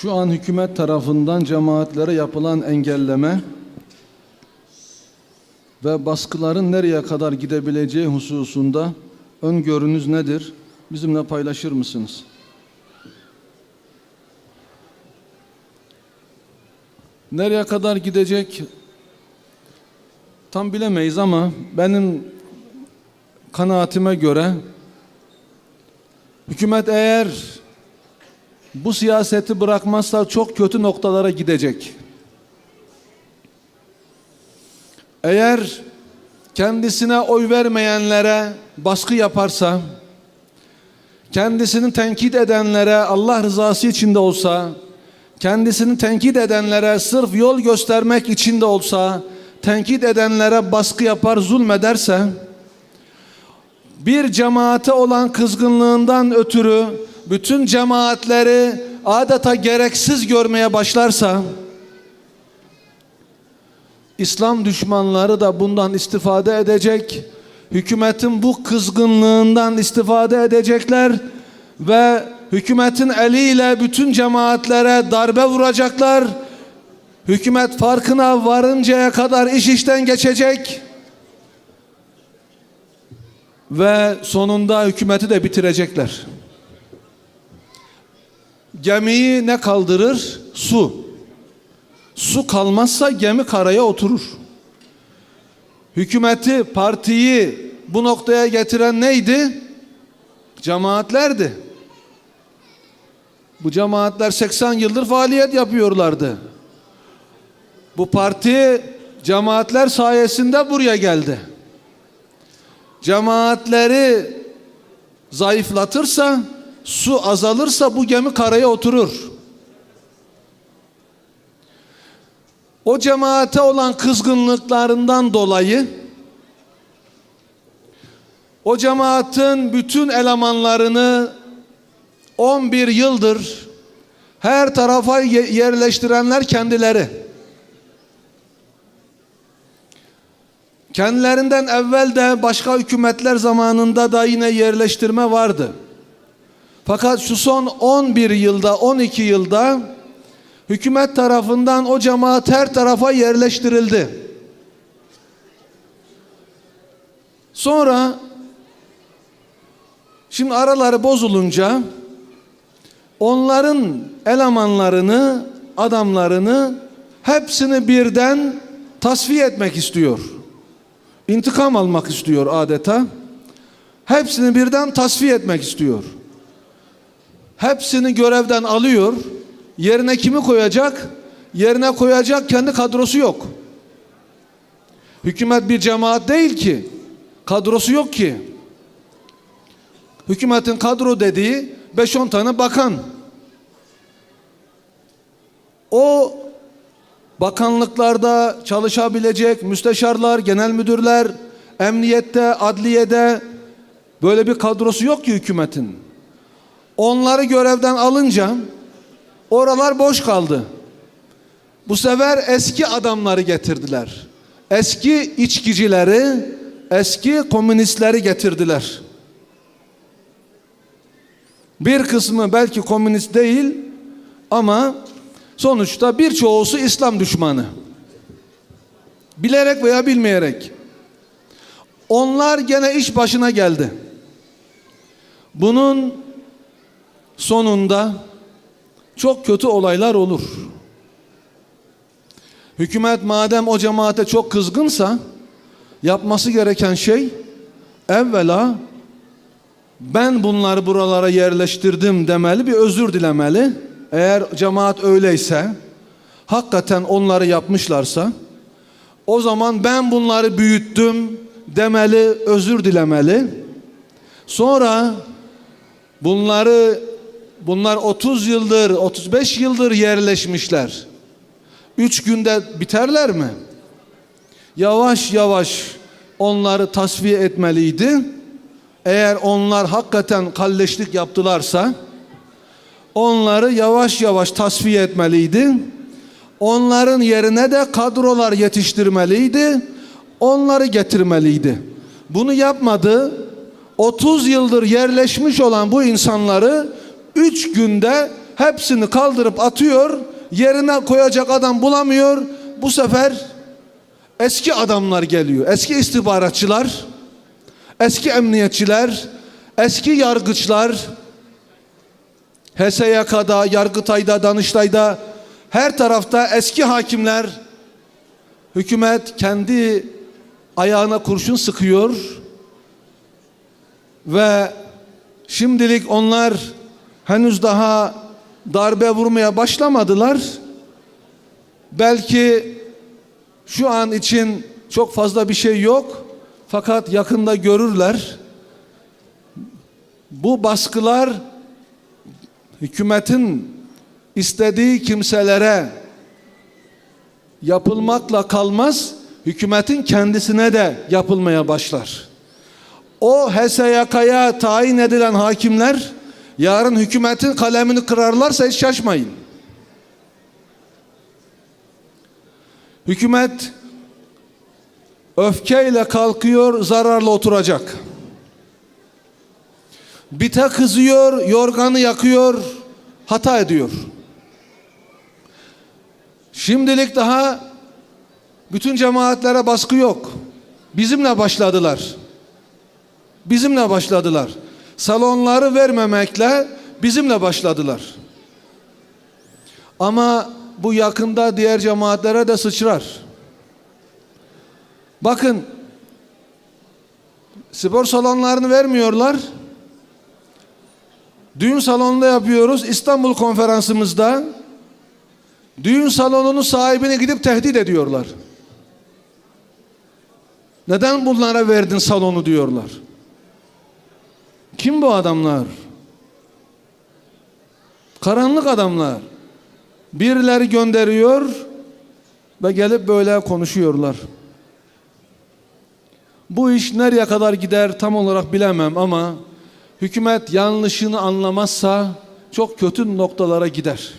Şu an hükümet tarafından cemaatlere yapılan engelleme ve baskıların nereye kadar gidebileceği hususunda öngörünüz nedir? Bizimle paylaşır mısınız? Nereye kadar gidecek tam bilemeyiz ama benim kanaatime göre hükümet eğer bu siyaseti bırakmazsa çok kötü noktalara gidecek. Eğer kendisine oy vermeyenlere baskı yaparsa, kendisini tenkit edenlere Allah rızası içinde olsa, kendisini tenkit edenlere sırf yol göstermek için de olsa, tenkit edenlere baskı yapar, zulmederse, bir cemaate olan kızgınlığından ötürü bütün cemaatleri adeta gereksiz görmeye başlarsa, İslam düşmanları da bundan istifade edecek. Hükümetin bu kızgınlığından istifade edecekler ve hükümetin eliyle bütün cemaatlere darbe vuracaklar. Hükümet farkına varıncaya kadar iş işten geçecek ve sonunda hükümeti de bitirecekler. Gemiyi ne kaldırır? Su. Su kalmazsa gemi karaya oturur. Hükümeti, partiyi bu noktaya getiren neydi? Cemaatlerdi. Bu cemaatler 80 yıldır faaliyet yapıyorlardı. Bu parti cemaatler sayesinde buraya geldi. Cemaatleri zayıflatırsa, su azalırsa bu gemi karaya oturur. O cemaate olan kızgınlıklarından dolayı o cemaatin bütün elemanlarını 11 yıldır her tarafa yerleştirenler kendileri. Kendilerinden evvel de başka hükümetler zamanında da yine yerleştirme vardı. Fakat şu son 11 yılda, 12 yılda hükümet tarafından o cemaat her tarafa yerleştirildi. Sonra şimdi araları bozulunca onların elemanlarını, adamlarını hepsini birden tasfiye etmek istiyor. İntikam almak istiyor adeta. Hepsini birden tasfiye etmek istiyor. Hepsini görevden alıyor. Yerine kimi koyacak? Yerine koyacak kendi kadrosu yok. Hükümet bir cemaat değil ki. Kadrosu yok ki. Hükümetin kadro dediği 5-10 tane bakan. O bakanlıklarda çalışabilecek müsteşarlar, genel müdürler, emniyette, adliyede böyle bir kadrosu yok ki hükümetin. Onları görevden alınca oralar boş kaldı. Bu sefer eski adamları getirdiler. Eski içkicileri, eski komünistleri getirdiler. Bir kısmı belki komünist değil ama sonuçta birçoğusu İslam düşmanı. Bilerek veya bilmeyerek. Onlar gene iş başına geldi. Bunun sonunda çok kötü olaylar olur. Hükümet madem o cemaate çok kızgınsa yapması gereken şey evvela ben bunları buralara yerleştirdim demeli bir özür dilemeli. Eğer cemaat öyleyse hakikaten onları yapmışlarsa o zaman ben bunları büyüttüm demeli, özür dilemeli. Sonra bunları bunlar 30 yıldır, 35 yıldır yerleşmişler. Üç günde biterler mi? Yavaş yavaş onları tasfiye etmeliydi. Eğer onlar hakikaten kalleşlik yaptılarsa onları yavaş yavaş tasfiye etmeliydi. Onların yerine de kadrolar yetiştirmeliydi. Onları getirmeliydi. Bunu yapmadı. 30 yıldır yerleşmiş olan bu insanları 3 günde hepsini kaldırıp atıyor. Yerine koyacak adam bulamıyor. Bu sefer eski adamlar geliyor. Eski istihbaratçılar, eski emniyetçiler, eski yargıçlar, HSYK'da, Yargıtay'da, Danıştay'da her tarafta eski hakimler hükümet kendi ayağına kurşun sıkıyor ve şimdilik onlar henüz daha darbe vurmaya başlamadılar. Belki şu an için çok fazla bir şey yok fakat yakında görürler. Bu baskılar hükümetin istediği kimselere yapılmakla kalmaz, hükümetin kendisine de yapılmaya başlar. O HSYK'ya tayin edilen hakimler yarın hükümetin kalemini kırarlarsa hiç şaşmayın. Hükümet öfkeyle kalkıyor, zararla oturacak. Bite kızıyor, yorganı yakıyor, hata ediyor. Şimdilik daha bütün cemaatlere baskı yok. Bizimle başladılar. Bizimle başladılar. Salonları vermemekle bizimle başladılar. Ama bu yakında diğer cemaatlere de sıçrar. Bakın spor salonlarını vermiyorlar. Düğün salonunda yapıyoruz. İstanbul konferansımızda düğün salonunun sahibini gidip tehdit ediyorlar. Neden bunlara verdin salonu diyorlar. Kim bu adamlar? Karanlık adamlar. Birileri gönderiyor ve gelip böyle konuşuyorlar. Bu iş nereye kadar gider tam olarak bilemem ama hükümet yanlışını anlamazsa çok kötü noktalara gider.